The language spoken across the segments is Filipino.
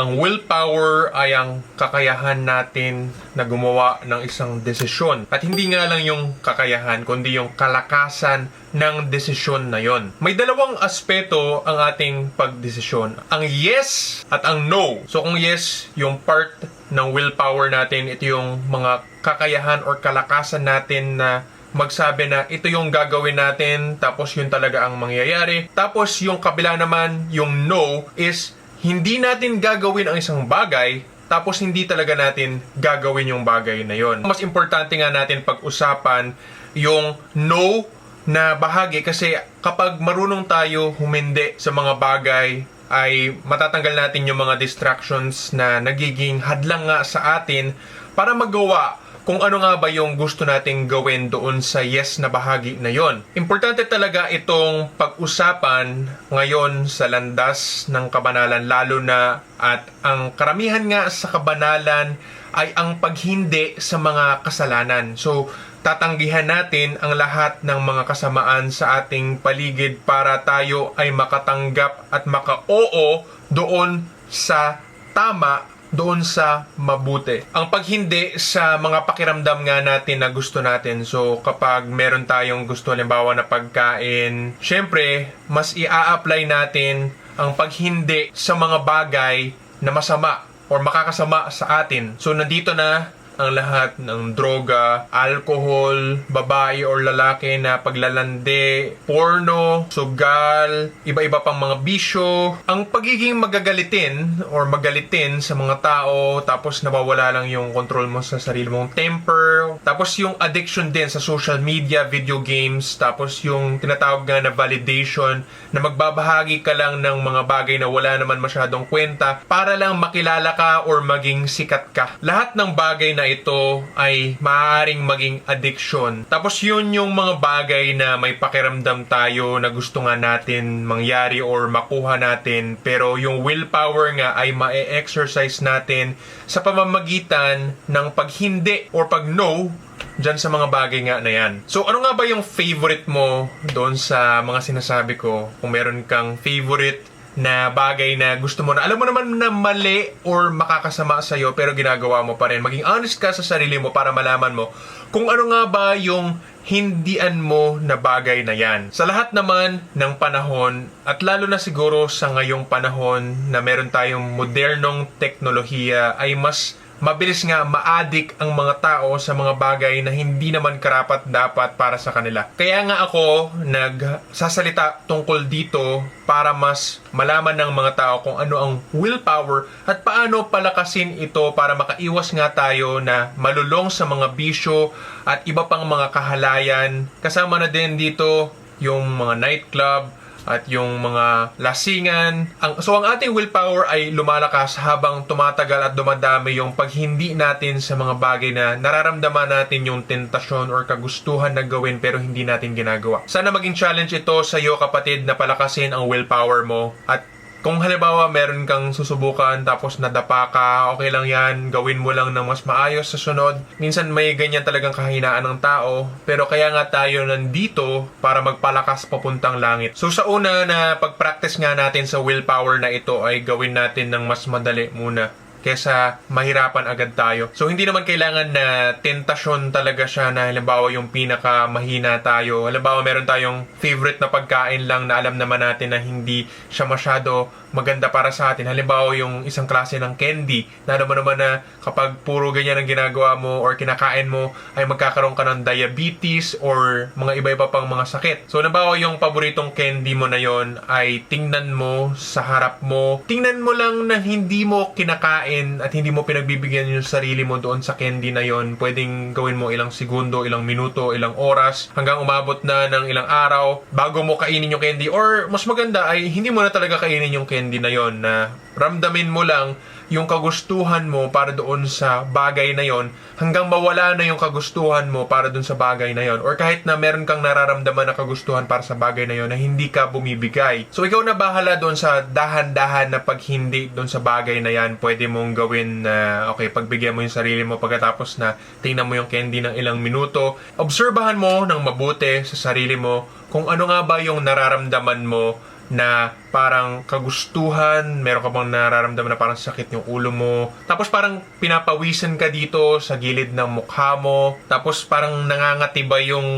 Ang willpower ay ang kakayahan natin na gumawa ng isang desisyon. At hindi nga lang yung kakayahan, kundi yung kalakasan ng desisyon na yon. May dalawang aspeto ang ating pagdesisyon. Ang yes at ang no. So kung yes, yung part ng willpower natin, ito yung mga kakayahan or kalakasan natin na magsabi na ito yung gagawin natin, tapos yun talaga ang mangyayari. Tapos yung kabila naman, yung no, is hindi natin gagawin ang isang bagay, tapos hindi talaga natin gagawin yung bagay na yon. Mas importante nga natin pag-usapan yung no na bahagi kasi kapag marunong tayo humindi sa mga bagay ay matatanggal natin yung mga distractions na nagiging hadlang nga sa atin para magawa kung ano nga ba yung gusto nating gawin doon sa yes na bahagi na yon. Importante talaga itong pag-usapan ngayon sa landas ng kabanalan lalo na at ang karamihan nga sa kabanalan ay ang paghindi sa mga kasalanan. So, tatanggihan natin ang lahat ng mga kasamaan sa ating paligid para tayo ay makatanggap at maka-oo doon sa tama doon sa mabuti. Ang paghindi sa mga pakiramdam nga natin na gusto natin. So, kapag meron tayong gusto, halimbawa na pagkain, syempre, mas ia-apply natin ang paghindi sa mga bagay na masama or makakasama sa atin. So, nandito na ang lahat ng droga, alcohol, babae or lalaki na paglalande, porno, sugal, iba-iba pang mga bisyo. Ang pagiging magagalitin or magalitin sa mga tao, tapos nawawala lang yung control mo sa sarili mong temper, tapos yung addiction din sa social media, video games, tapos yung tinatawag nga na validation na magbabahagi ka lang ng mga bagay na wala naman masyadong kwenta para lang makilala ka or maging sikat ka. Lahat ng bagay na ito ay maaaring maging addiction. Tapos yun yung mga bagay na may pakiramdam tayo na gusto nga natin mangyari or makuha natin. Pero yung willpower nga ay ma-exercise natin sa pamamagitan ng paghindi or pag no dyan sa mga bagay nga na yan. So, ano nga ba yung favorite mo doon sa mga sinasabi ko? Kung meron kang favorite na bagay na gusto mo na alam mo naman na mali or makakasama sa iyo pero ginagawa mo pa rin. Maging honest ka sa sarili mo para malaman mo kung ano nga ba yung hindian mo na bagay na yan. Sa lahat naman ng panahon at lalo na siguro sa ngayong panahon na meron tayong modernong teknolohiya ay mas mabilis nga ma-addict ang mga tao sa mga bagay na hindi naman karapat dapat para sa kanila. Kaya nga ako nagsasalita tungkol dito para mas malaman ng mga tao kung ano ang willpower at paano palakasin ito para makaiwas nga tayo na malulong sa mga bisyo at iba pang mga kahalayan. Kasama na din dito yung mga nightclub, at yung mga lasingan. Ang, so ang ating willpower ay lumalakas habang tumatagal at dumadami yung paghindi natin sa mga bagay na nararamdaman natin yung tentasyon or kagustuhan na gawin pero hindi natin ginagawa. Sana maging challenge ito sa iyo kapatid na palakasin ang willpower mo at kung halimbawa meron kang susubukan tapos nadapa ka, okay lang yan, gawin mo lang ng mas maayos sa sunod. Minsan may ganyan talagang kahinaan ng tao, pero kaya nga tayo nandito para magpalakas papuntang langit. So sa una na pag-practice nga natin sa willpower na ito ay gawin natin ng mas madali muna kesa mahirapan agad tayo. So, hindi naman kailangan na tentasyon talaga siya na halimbawa yung pinaka mahina tayo. Halimbawa, meron tayong favorite na pagkain lang na alam naman natin na hindi siya masyado maganda para sa atin. Halimbawa, yung isang klase ng candy na mo naman na kapag puro ganyan ang ginagawa mo or kinakain mo ay magkakaroon ka ng diabetes or mga iba-iba pang mga sakit. So, halimbawa, yung paboritong candy mo na yon ay tingnan mo sa harap mo. Tingnan mo lang na hindi mo kinakain at hindi mo pinagbibigyan yung sarili mo doon sa candy na yon. Pwedeng gawin mo ilang segundo, ilang minuto, ilang oras hanggang umabot na ng ilang araw bago mo kainin yung candy or mas maganda ay hindi mo na talaga kainin yung candy na yon na ramdamin mo lang yung kagustuhan mo para doon sa bagay na yon hanggang mawala na yung kagustuhan mo para doon sa bagay na yon or kahit na meron kang nararamdaman na kagustuhan para sa bagay na yon na hindi ka bumibigay. So ikaw na bahala doon sa dahan-dahan na pag hindi doon sa bagay na yan pwede mong gawin na okay pagbigyan mo yung sarili mo pagkatapos na tingnan mo yung candy ng ilang minuto. Obserbahan mo ng mabuti sa sarili mo kung ano nga ba yung nararamdaman mo na parang kagustuhan, meron ka bang nararamdaman na parang sakit yung ulo mo, tapos parang pinapawisan ka dito sa gilid ng mukha mo, tapos parang nangangatiba yung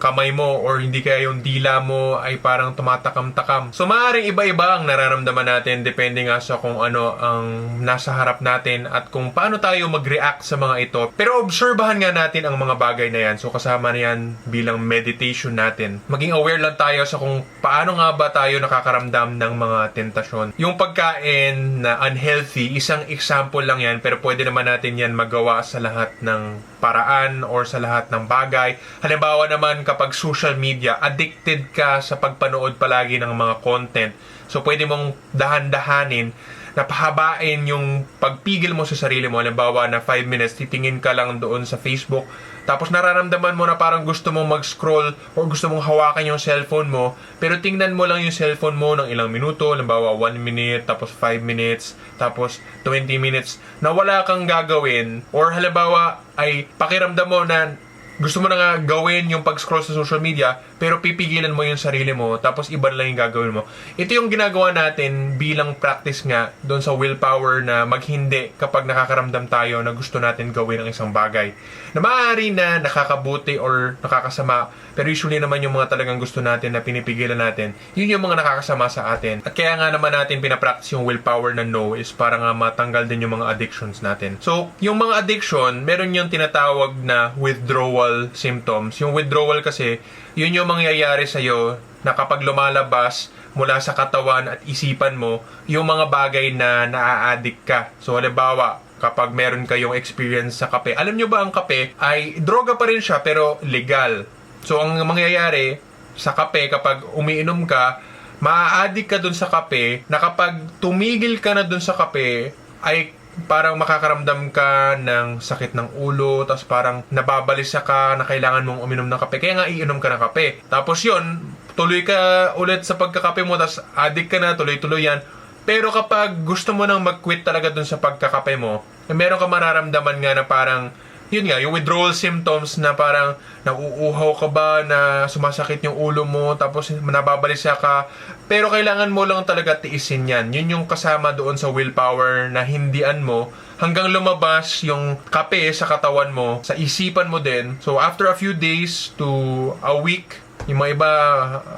kamay mo or hindi kaya yung dila mo ay parang tumatakam-takam. So maaaring iba-iba ang nararamdaman natin depende nga sa kung ano ang nasa harap natin at kung paano tayo mag-react sa mga ito. Pero obserbahan nga natin ang mga bagay na yan. So kasama na yan bilang meditation natin. Maging aware lang tayo sa kung paano nga ba tayo nakakaramdam ng mga tentasyon. Yung pagkain na unhealthy, isang example lang yan pero pwede naman natin yan magawa sa lahat ng paraan or sa lahat ng bagay. Halimbawa naman kapag social media, addicted ka sa pagpanood palagi ng mga content. So pwede mong dahan-dahanin na pahabain yung pagpigil mo sa sarili mo. Halimbawa na 5 minutes, titingin ka lang doon sa Facebook. Tapos nararamdaman mo na parang gusto mong mag-scroll or gusto mong hawakan yung cellphone mo. Pero tingnan mo lang yung cellphone mo ng ilang minuto. Halimbawa 1 minute, tapos 5 minutes, tapos 20 minutes na wala kang gagawin. Or halimbawa ay pakiramdam mo na gusto mo na nga gawin yung pag-scroll sa social media, pero pipigilan mo yung sarili mo, tapos iba lang yung gagawin mo. Ito yung ginagawa natin bilang practice nga doon sa willpower na maghindi kapag nakakaramdam tayo na gusto natin gawin ang isang bagay. Na maaari na nakakabuti or nakakasama, pero usually naman yung mga talagang gusto natin na pinipigilan natin, yun yung mga nakakasama sa atin. At kaya nga naman natin pinapractice yung willpower na no is para nga matanggal din yung mga addictions natin. So, yung mga addiction, meron yung tinatawag na withdrawal symptoms. Yung withdrawal kasi, yun yung mangyayari sa'yo na kapag lumalabas mula sa katawan at isipan mo, yung mga bagay na naa-addict ka. So, halimbawa, kapag meron kayong experience sa kape, alam nyo ba ang kape ay droga pa rin siya pero legal. So, ang mangyayari sa kape kapag umiinom ka, maa-addict ka dun sa kape na kapag tumigil ka na dun sa kape, ay parang makakaramdam ka ng sakit ng ulo, tapos parang nababalisa ka na kailangan mong uminom ng kape. Kaya nga iinom ka ng kape. Tapos yun, tuloy ka ulit sa pagkakape mo, tapos addict ka na, tuloy-tuloy yan. Pero kapag gusto mo nang mag-quit talaga dun sa pagkakape mo, eh, meron ka mararamdaman nga na parang yun nga, yung withdrawal symptoms na parang nauuhaw ka ba, na sumasakit yung ulo mo, tapos nababalisa ka. Pero kailangan mo lang talaga tiisin yan. Yun yung kasama doon sa willpower na hindian mo hanggang lumabas yung kape sa katawan mo, sa isipan mo din. So after a few days to a week, yung mga iba,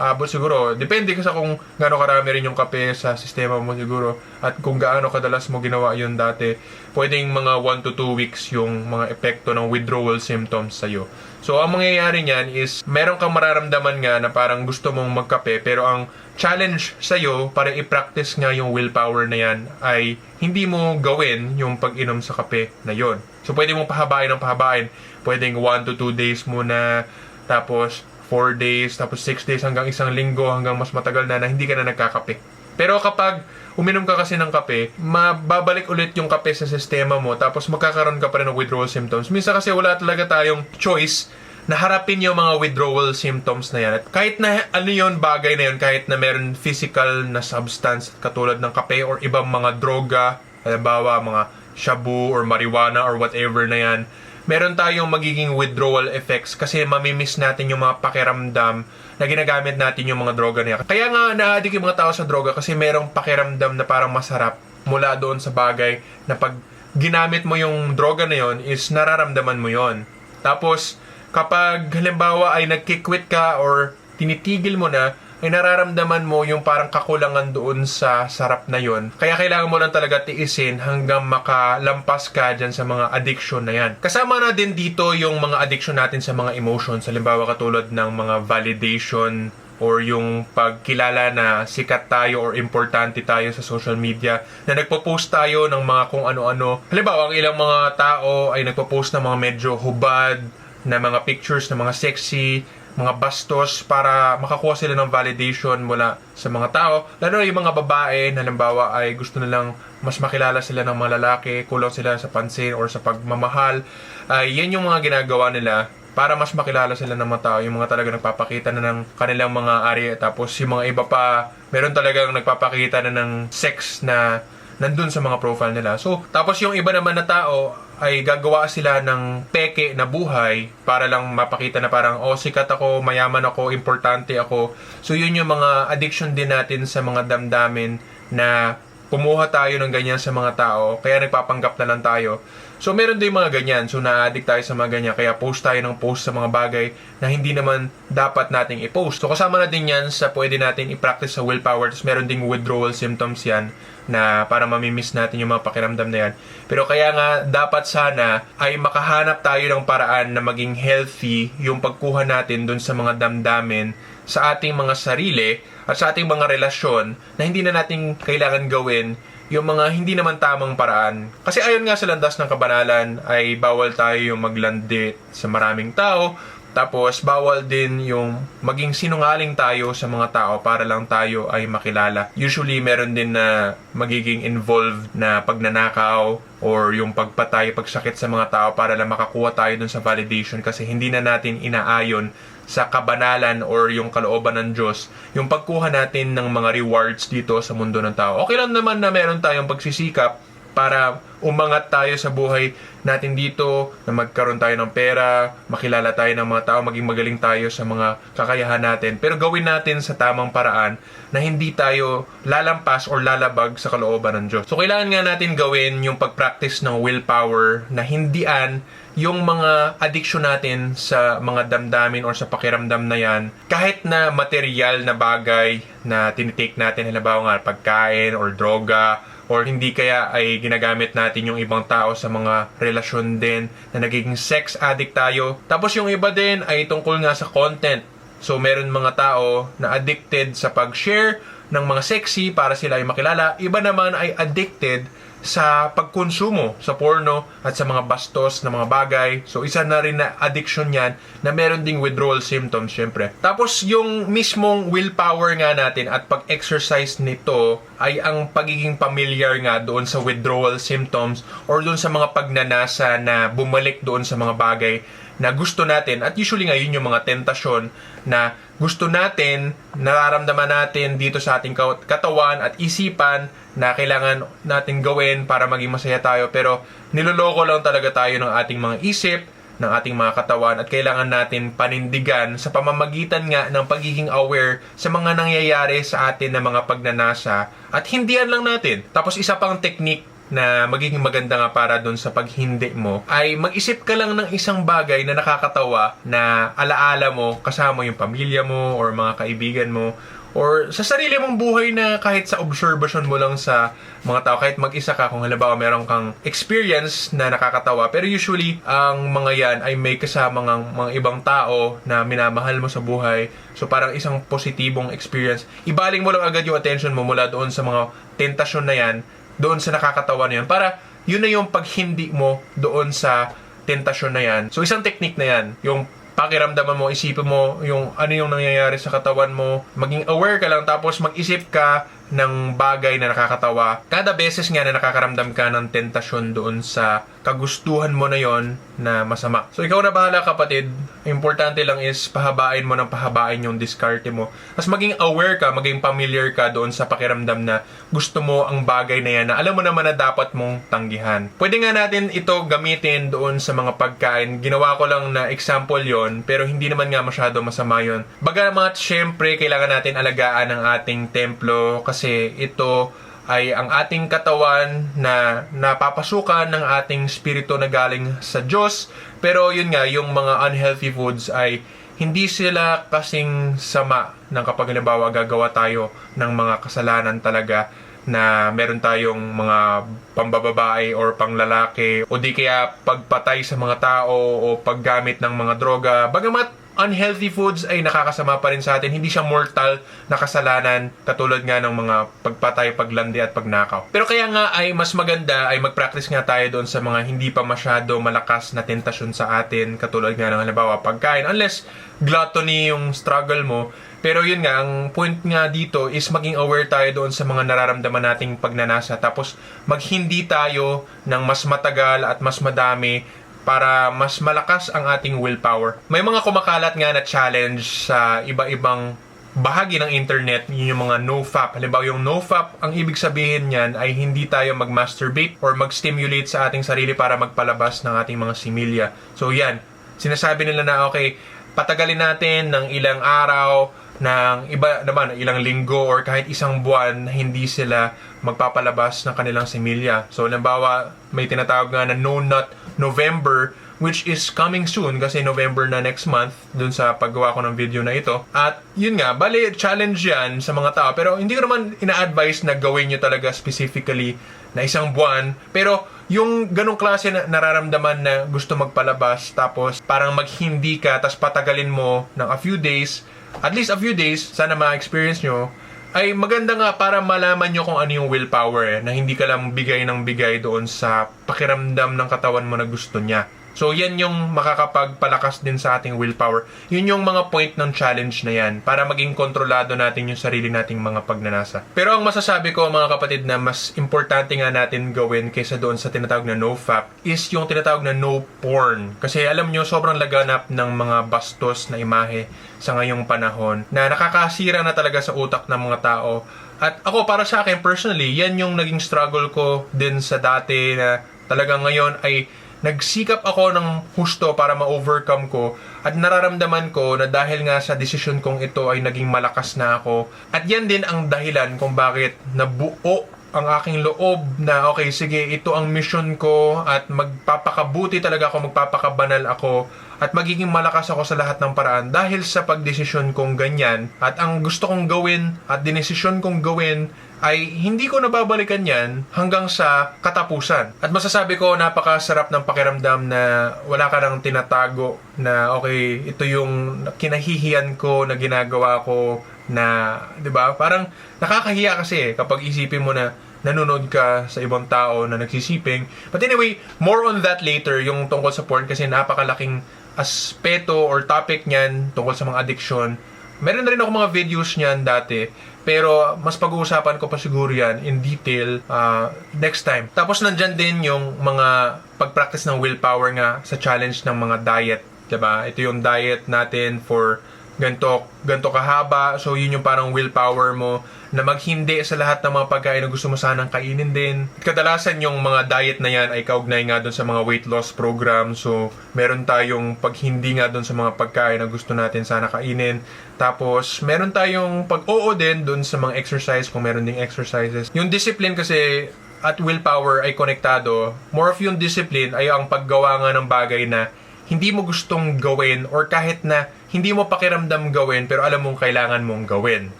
abot siguro. Depende kasi kung gaano karami rin yung kape sa sistema mo siguro. At kung gaano kadalas mo ginawa yun dati. Pwedeng mga 1 to 2 weeks yung mga epekto ng withdrawal symptoms sa'yo. So, ang mangyayari niyan is, meron kang mararamdaman nga na parang gusto mong magkape, pero ang challenge sa'yo para i-practice nga yung willpower na yan ay hindi mo gawin yung pag-inom sa kape na yon. So, pwede mong pahabain ng pahabain. Pwedeng 1 to 2 days muna, tapos 4 days, tapos 6 days hanggang isang linggo, hanggang mas matagal na na hindi ka na nagkakape. Pero kapag uminom ka kasi ng kape, mababalik ulit yung kape sa sistema mo, tapos magkakaroon ka pa rin ng withdrawal symptoms. Minsan kasi wala talaga tayong choice na harapin yung mga withdrawal symptoms na yan. At kahit na ano yun, bagay na yun, kahit na meron physical na substance katulad ng kape or ibang mga droga, halimbawa mga shabu or marijuana or whatever na yan, meron tayong magiging withdrawal effects kasi mamimiss natin yung mga pakiramdam na ginagamit natin yung mga droga niya. Kaya nga na-addict yung mga tao sa droga kasi merong pakiramdam na parang masarap mula doon sa bagay na pag ginamit mo yung droga na yon is nararamdaman mo yon. Tapos kapag halimbawa ay nagkikwit ka or tinitigil mo na, ay nararamdaman mo yung parang kakulangan doon sa sarap na yon. Kaya kailangan mo lang talaga tiisin hanggang makalampas ka dyan sa mga addiction na yan. Kasama na din dito yung mga addiction natin sa mga emotions. Halimbawa katulad ng mga validation or yung pagkilala na sikat tayo or importante tayo sa social media na nagpo-post tayo ng mga kung ano-ano. Halimbawa, ang ilang mga tao ay nagpo-post ng mga medyo hubad na mga pictures na mga sexy, mga bastos para makakuha sila ng validation mula sa mga tao. Lalo na yung mga babae halimbawa ay gusto nilang mas makilala sila ng mga lalaki, kulang sila sa pansin or sa pagmamahal. Ay yan yung mga ginagawa nila para mas makilala sila ng mga tao, yung mga talaga nagpapakita na ng kanilang mga ari. Tapos yung mga iba pa, meron talagang nagpapakita na ng sex na nandun sa mga profile nila. So, tapos yung iba naman na tao, ay gagawa sila ng peke na buhay para lang mapakita na parang, oh, sikat ako, mayaman ako, importante ako. So, yun yung mga addiction din natin sa mga damdamin na kumuha tayo ng ganyan sa mga tao, kaya nagpapanggap na lang tayo. So, meron din mga ganyan. So, na-addict tayo sa mga ganyan. Kaya post tayo ng post sa mga bagay na hindi naman dapat nating i-post. So, kasama na din yan sa pwede natin i-practice sa willpower. Tapos, meron ding withdrawal symptoms yan na para mamimiss natin yung mga pakiramdam na yan. Pero kaya nga, dapat sana ay makahanap tayo ng paraan na maging healthy yung pagkuha natin dun sa mga damdamin sa ating mga sarili at sa ating mga relasyon na hindi na natin kailangan gawin yung mga hindi naman tamang paraan. Kasi ayon nga sa landas ng kabanalan ay bawal tayo yung maglandit sa maraming tao. Tapos bawal din yung maging sinungaling tayo sa mga tao para lang tayo ay makilala. Usually meron din na magiging involved na pagnanakaw or yung pagpatay, pagsakit sa mga tao para lang makakuha tayo dun sa validation kasi hindi na natin inaayon sa kabanalan or yung kalooban ng Diyos, yung pagkuha natin ng mga rewards dito sa mundo ng tao. Okay lang naman na meron tayong pagsisikap para umangat tayo sa buhay natin dito, na magkaroon tayo ng pera, makilala tayo ng mga tao, maging magaling tayo sa mga kakayahan natin. Pero gawin natin sa tamang paraan na hindi tayo lalampas or lalabag sa kalooban ng Diyos. So kailangan nga natin gawin yung pag-practice ng willpower na hindian yung mga addiction natin sa mga damdamin or sa pakiramdam na yan, kahit na material na bagay na tinitake natin, halimbawa nga pagkain or droga, or hindi kaya ay ginagamit natin yung ibang tao sa mga relasyon din na nagiging sex addict tayo. Tapos yung iba din ay tungkol nga sa content. So meron mga tao na addicted sa pag-share ng mga sexy para sila ay makilala. Iba naman ay addicted sa pagkonsumo sa porno at sa mga bastos na mga bagay. So, isa na rin na addiction yan na meron ding withdrawal symptoms, syempre. Tapos, yung mismong willpower nga natin at pag-exercise nito ay ang pagiging familiar nga doon sa withdrawal symptoms or doon sa mga pagnanasa na bumalik doon sa mga bagay na gusto natin at usually nga yun yung mga tentasyon na gusto natin, nararamdaman natin dito sa ating katawan at isipan na kailangan natin gawin para maging masaya tayo pero niloloko lang talaga tayo ng ating mga isip, ng ating mga katawan at kailangan natin panindigan sa pamamagitan nga ng pagiging aware sa mga nangyayari sa atin na mga pagnanasa at hindihan lang natin. Tapos isa pang technique na magiging maganda nga para doon sa paghindi mo ay mag-isip ka lang ng isang bagay na nakakatawa na alaala mo kasama yung pamilya mo or mga kaibigan mo or sa sarili mong buhay na kahit sa observation mo lang sa mga tao, kahit mag-isa ka, kung halimbawa meron kang experience na nakakatawa, pero usually, ang mga yan ay may kasama ng mga ibang tao na minamahal mo sa buhay. So, parang isang positibong experience. Ibaling mo lang agad yung attention mo mula doon sa mga tentasyon na yan doon sa nakakatawa na yun para yun na yung paghindi mo doon sa tentasyon na yan. So, isang technique na yan. Yung pakiramdaman mo, isipin mo yung ano yung nangyayari sa katawan mo. Maging aware ka lang tapos mag-isip ka ng bagay na nakakatawa. Kada beses nga na nakakaramdam ka ng tentasyon doon sa kagustuhan mo na yon na masama. So ikaw na bahala kapatid. Importante lang is pahabain mo ng pahabain yung diskarte mo. Tapos maging aware ka, maging familiar ka doon sa pakiramdam na gusto mo ang bagay na yan na alam mo naman na dapat mong tanggihan. Pwede nga natin ito gamitin doon sa mga pagkain. Ginawa ko lang na example yon pero hindi naman nga masyado masama yon. Bagamat syempre kailangan natin alagaan ang ating templo kasi ito ay ang ating katawan na napapasukan ng ating spirito na galing sa Diyos. Pero yun nga, yung mga unhealthy foods ay hindi sila kasing sama ng kapag halimbawa gagawa tayo ng mga kasalanan talaga na meron tayong mga pambababae or panglalaki o di kaya pagpatay sa mga tao o paggamit ng mga droga. Bagamat unhealthy foods ay nakakasama pa rin sa atin. Hindi siya mortal na kasalanan katulad nga ng mga pagpatay, paglandi at pagnakaw. Pero kaya nga ay mas maganda ay mag-practice nga tayo doon sa mga hindi pa masyado malakas na tentasyon sa atin katulad nga ng halimbawa pagkain. Unless gluttony yung struggle mo, pero yun nga, ang point nga dito is maging aware tayo doon sa mga nararamdaman nating pagnanasa. Tapos maghindi tayo ng mas matagal at mas madami para mas malakas ang ating willpower. May mga kumakalat nga na challenge sa iba-ibang bahagi ng internet, yun yung mga nofap. Halimbawa, yung nofap, ang ibig sabihin niyan ay hindi tayo mag-masturbate or mag-stimulate sa ating sarili para magpalabas ng ating mga similya. So yan, sinasabi nila na okay, patagalin natin ng ilang araw, ng iba naman, ilang linggo or kahit isang buwan hindi sila magpapalabas ng kanilang similya. So, halimbawa, may tinatawag nga na No Nut November which is coming soon kasi November na next month dun sa paggawa ko ng video na ito. At yun nga, bali challenge yan sa mga tao. Pero hindi ko naman ina-advise na gawin nyo talaga specifically na isang buwan. Pero yung ganong klase na nararamdaman na gusto magpalabas tapos parang maghindi ka tapos patagalin mo ng a few days, at least a few days, sana ma-experience nyo, ay maganda nga para malaman nyo kung ano yung willpower eh, na hindi ka lang bigay ng bigay doon sa pakiramdam ng katawan mo na gusto niya. So, yan yung makakapagpalakas din sa ating willpower. Yun yung mga point ng challenge na yan para maging kontrolado natin yung sarili nating mga pagnanasa. Pero ang masasabi ko mga kapatid na mas importante nga natin gawin kaysa doon sa tinatawag na no-fap is yung tinatawag na no-porn. Kasi alam nyo, sobrang laganap ng mga bastos na imahe sa ngayong panahon na nakakasira na talaga sa utak ng mga tao. At ako, para sa akin, personally, yan yung naging struggle ko din sa dati na talagang ngayon ay nagsikap ako ng husto para ma-overcome ko at nararamdaman ko na dahil nga sa desisyon kong ito ay naging malakas na ako. At yan din ang dahilan kung bakit nabuo ang aking loob na okay sige ito ang mission ko at magpapakabuti talaga ako magpapakabanal ako at magiging malakas ako sa lahat ng paraan dahil sa pagdesisyon kong ganyan. At ang gusto kong gawin at dinesisyon kong gawin ay hindi ko nababalikan yan hanggang sa katapusan. At masasabi ko, napakasarap ng pakiramdam na wala ka nang tinatago na okay, ito yung kinahihiyan ko na ginagawa ko na, 'di ba? Parang nakakahiya kasi eh, kapag isipin mo na nanonood ka sa ibang tao na nagsisiping. But anyway, more on that later, yung tungkol sa porn kasi napakalaking aspeto or topic niyan tungkol sa mga addiction. Meron na rin ako mga videos niyan dati. Pero mas pag-uusapan ko pa siguro yan in detail uh, next time. Tapos nandyan din yung mga pag-practice ng willpower nga sa challenge ng mga diet. 'di ba? Ito yung diet natin for ganto ganto kahaba. So yun yung parang willpower mo na maghindi sa lahat ng mga pagkain na gusto mo sanang kainin din. Kadalasan yung mga diet na yan ay kaugnay nga doon sa mga weight loss program. So meron tayong paghindi nga doon sa mga pagkain na gusto natin sana kainin. Tapos meron tayong pag-oo din doon sa mga exercise kung meron ding exercises. Yung discipline kasi at willpower ay konektado. More of yung discipline ay ang paggawa nga ng bagay na hindi mo gustong gawin or kahit na hindi mo pakiramdam gawin pero alam mong kailangan mong gawin.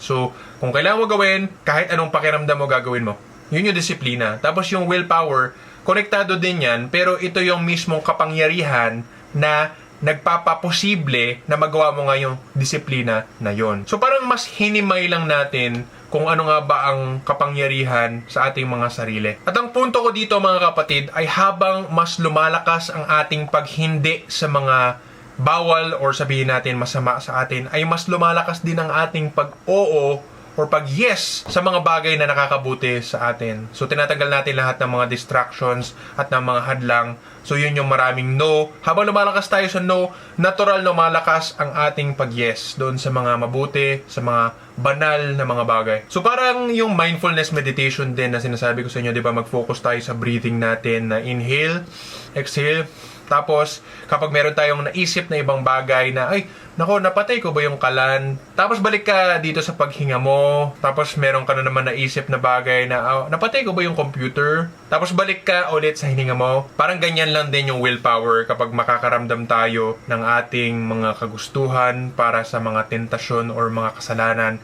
So, kung kailangan mo gawin, kahit anong pakiramdam mo gagawin mo. Yun yung disiplina. Tapos yung willpower, konektado din yan, pero ito yung mismong kapangyarihan na nagpapaposible na magawa mo nga yung disiplina na yon. So parang mas hinimay lang natin kung ano nga ba ang kapangyarihan sa ating mga sarili. At ang punto ko dito mga kapatid ay habang mas lumalakas ang ating paghindi sa mga bawal or sabihin natin masama sa atin ay mas lumalakas din ang ating pag-oo or pag yes sa mga bagay na nakakabuti sa atin. So tinatanggal natin lahat ng mga distractions at ng mga hadlang. So yun yung maraming no. Habang lumalakas tayo sa no, natural na lumalakas ang ating pag yes doon sa mga mabuti, sa mga banal na mga bagay. So parang yung mindfulness meditation din na sinasabi ko sa inyo, 'di ba, mag-focus tayo sa breathing natin na inhale, exhale, tapos, kapag meron tayong naisip na ibang bagay na, ay, nako, napatay ko ba yung kalan? Tapos balik ka dito sa paghinga mo. Tapos meron ka na naman naisip na bagay na, oh, napatay ko ba yung computer? Tapos balik ka ulit sa hininga mo. Parang ganyan lang din yung willpower kapag makakaramdam tayo ng ating mga kagustuhan para sa mga tentasyon or mga kasalanan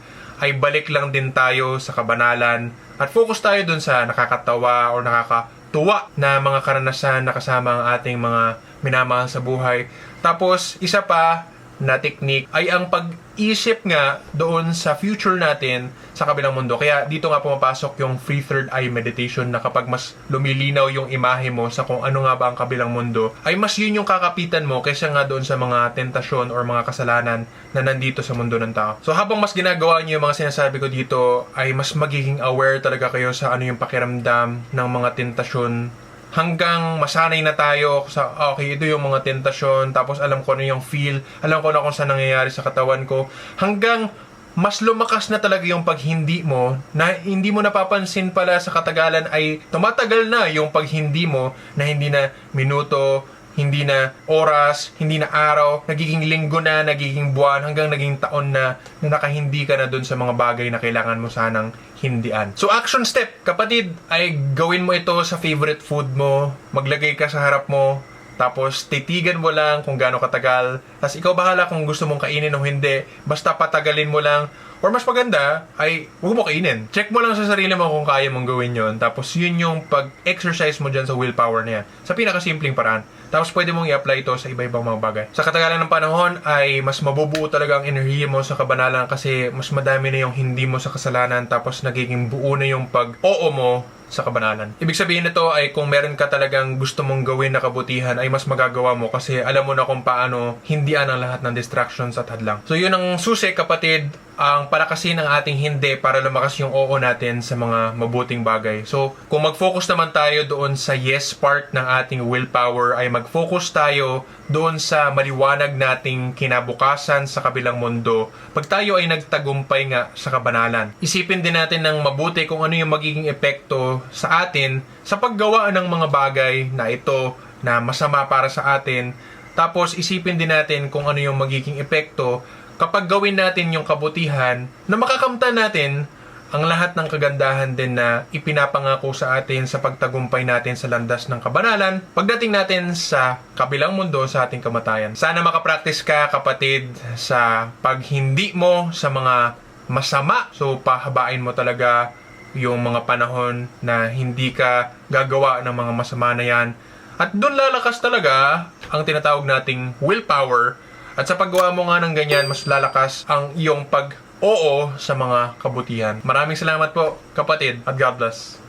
ay balik lang din tayo sa kabanalan at focus tayo dun sa nakakatawa or nakaka tuwa na mga karanasan na kasama ang ating mga minamahal sa buhay. Tapos, isa pa na technique ay ang pag-isip nga doon sa future natin sa kabilang mundo. Kaya dito nga pumapasok yung free third eye meditation na kapag mas lumilinaw yung imahe mo sa kung ano nga ba ang kabilang mundo, ay mas yun yung kakapitan mo kaysa nga doon sa mga tentasyon or mga kasalanan na nandito sa mundo ng tao. So habang mas ginagawa niyo yung mga sinasabi ko dito, ay mas magiging aware talaga kayo sa ano yung pakiramdam ng mga tentasyon hanggang masanay na tayo sa okay ito yung mga tentasyon tapos alam ko ano yung feel alam ko na kung saan nangyayari sa katawan ko. Hanggang mas lumakas na talaga yung pag hindi mo na hindi mo napapansin pala sa katagalan ay tumatagal na yung pag hindi mo na hindi na minuto, hindi na oras, hindi na araw, nagiging linggo na, nagiging buwan, hanggang naging taon na na nakahindi ka na dun sa mga bagay na kailangan mo sanang hindian. So action step, kapatid, ay gawin mo ito sa favorite food mo, maglagay ka sa harap mo, tapos titigan mo lang kung gaano katagal. Tapos ikaw bahala kung gusto mong kainin o hindi. Basta patagalin mo lang. Or mas maganda ay huwag mo kainin. Check mo lang sa sarili mo kung kaya mong gawin yon. Tapos yun yung pag-exercise mo dyan sa willpower na yan. Sa pinakasimpleng paraan. Tapos pwede mong i-apply ito sa iba-ibang mga bagay. Sa katagalan ng panahon ay mas mabubuo talaga ang enerhiya mo sa kabanalan kasi mas madami na yung hindi mo sa kasalanan tapos nagiging buo na yung pag-oo mo sa kabanalan. Ibig sabihin nito ay kung meron ka talagang gusto mong gawin na kabutihan ay mas magagawa mo kasi alam mo na kung paano hindian ang lahat ng distractions at hadlang. So yun ang susi kapatid, ang palakasin ng ating hindi para lumakas yung oo natin sa mga mabuting bagay. So kung mag-focus naman tayo doon sa yes part ng ating willpower ay mag-focus tayo doon sa maliwanag nating kinabukasan sa kabilang mundo pag tayo ay nagtagumpay nga sa kabanalan. Isipin din natin ng mabuti kung ano yung magiging epekto sa atin sa paggawa ng mga bagay na ito na masama para sa atin. Tapos isipin din natin kung ano yung magiging epekto kapag gawin natin yung kabutihan na makakamtan natin ang lahat ng kagandahan din na ipinapangako sa atin sa pagtagumpay natin sa landas ng kabanalan pagdating natin sa kabilang mundo sa ating kamatayan. Sana makapractice ka kapatid sa pag hindi mo sa mga masama. So pahabain mo talaga yung mga panahon na hindi ka gagawa ng mga masama na yan. At doon lalakas talaga ang tinatawag nating willpower. At sa paggawa mo nga ng ganyan, mas lalakas ang iyong pag oo sa mga kabutihan. Maraming salamat po, kapatid, at God bless.